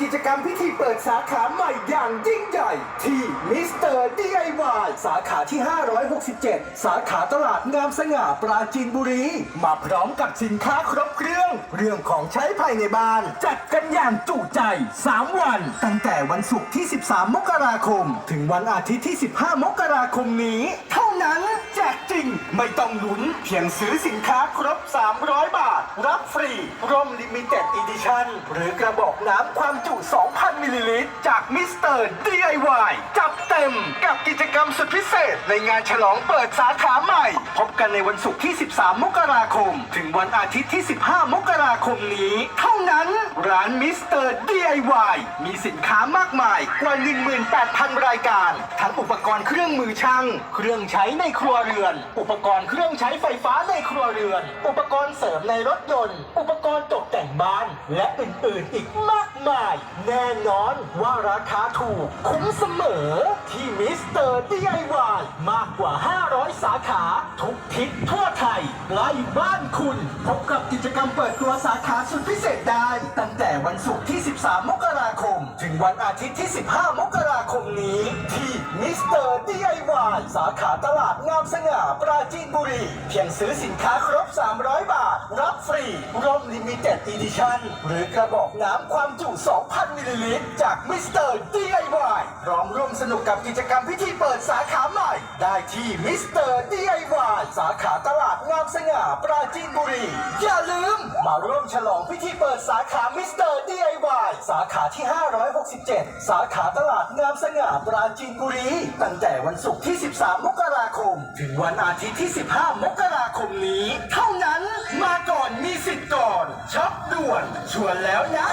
กิจกรรมพิธีเปิดสาขาใหม่อย่างยิ่งใหญ่ ที่มิสเตอร์ DIY สาขาที่ 567 สาขาตลาดงามสง่าปราจีนบุรี มาพร้อมกับสินค้าครบเครื่อง เรื่องของใช้ภายในบ้าน จัดกันอย่างจุใจ 3 วัน ตั้งแต่วันศุกร์ที่ 13 มกราคม ถึงวันอาทิตย์ที่ 15 มกราคมนี้เท่า ไม่ต้องลุ้นเพียงซื้อสินค้าครบ 300 บาท รับฟรี ร่มลิมิเต็ดอีดิชั่น หรือกระบอกน้ำความจุ 2,000 มิลลิลิตร จากมิสเตอร์ DIY จับเต็มกับกิจกรรมสุดพิเศษ ในงานฉลองเปิดสาขาใหม่ พบกันในวันศุกร์ที่ 13 มกราคม ถึงวันอาทิตย์ที่ 15 มกราคมนี้ เท่านั้น ร้านมิสเตอร์ DIY มีสินค้ามากมายกว่า 18,000 รายการ ทั้งอุปกรณ์เครื่องมือช่าง เครื่องใช้ในครัวเรือน อุปกรณ์เครื่องใช้ไฟฟ้าในครัวเรือน อุปกรณ์เสริมในรถยนต์ อุปกรณ์ตกแต่งบ้าน และอื่นๆ อีกมากมาย แน่นอนว่าราคาถูก คุ้มเสมอที่มิสเตอร์ DIY มากกว่า 500 สาขา ทุกทิศทั่วไทยใกล้บ้านคุณ พบกับกิจกรรมเปิดตัวสาขาสุดพิเศษได้ วันศุกร์ที่ 13 มกราคม ถึงวันอาทิตย์ที่ 15 มกราคมนี้ ที่มิสเตอร์ DIY สาขาตลาดงามสง่าปราจีนบุรี เพียงซื้อสินค้าครบ 300 บาท รับฟรีร่มลิมิเต็ดอีดิชั่นหรือกระบอกน้ำความจุ 2,000 มิลลิลิตรจากมิสเตอร์ DIY พร้อมร่วมสนุกกับกิจกรรมพิธีเปิดสาขาใหม่ ได้ที่มิสเตอร์ DIY สาขาตลาดงามสง่าปราจีนบุรี อย่าลืม มาร่วมฉลองพิธีเปิดสาขามิสเตอร์ DIY สาขาที่ 567 สาขาตลาดงามสง่าปราจีนบุรี ตั้งแต่วันศุกร์ที่ 13 มกราคม ถึงวันอาทิตย์ที่ 15 มกราคมนี้ เท่านั้นมาก่อนมีสิทธิ์ก่อนช็อปด่วนชวนแล้วนะ